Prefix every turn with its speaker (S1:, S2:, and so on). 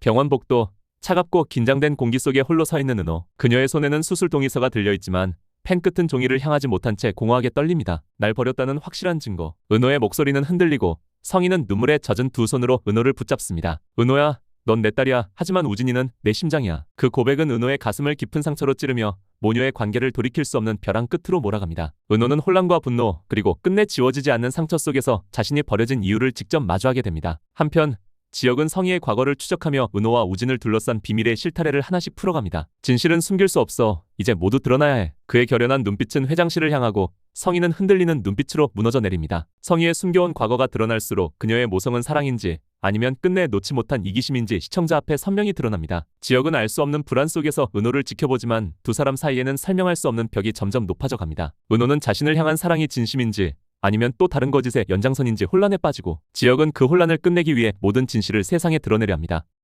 S1: 병원 복도 차갑고 긴장된 공기 속에 홀로 서 있는 은호. 그녀의 손에는 수술 동의서가 들려 있지만 펜 끝은 종이를 향하지 못한 채 공허하게 떨립니다. 날 버렸다는 확실한 증거. 은호의 목소리는 흔들리고 성희는 눈물에 젖은 두 손으로 은호를 붙잡습니다. 은호야, 넌 내 딸이야. 하지만 우진이는 내 심장이야. 그 고백은 은호의 가슴을 깊은 상처로 찌르며 모녀의 관계를 돌이킬 수 없는 벼랑 끝으로 몰아갑니다. 은호는 혼란과 분노, 그리고 끝내 지워지지 않는 상처 속에서 자신이 버려진 이유를 직접 마주하게 됩니다. 한편 지역은 성희의 과거를 추적하며 은호와 우진을 둘러싼 비밀의 실타래를 하나씩 풀어갑니다. 진실은 숨길 수 없어. 이제 모두 드러나야 해. 그의 결연한 눈빛은 회장실을 향하고 성희는 흔들리는 눈빛으로 무너져 내립니다. 성희의 숨겨온 과거가 드러날수록 그녀의 모성은 사랑인지 아니면 끝내 놓지 못한 이기심인지 시청자 앞에 선명히 드러납니다. 지역은 알 수 없는 불안 속에서 은호를 지켜보지만 두 사람 사이에는 설명할 수 없는 벽이 점점 높아져 갑니다. 은호는 자신을 향한 사랑이 진심인지 아니면 또 다른 거짓의 연장선인지 혼란에 빠지고 지역은 그 혼란을 끝내기 위해 모든 진실을 세상에 드러내려 합니다.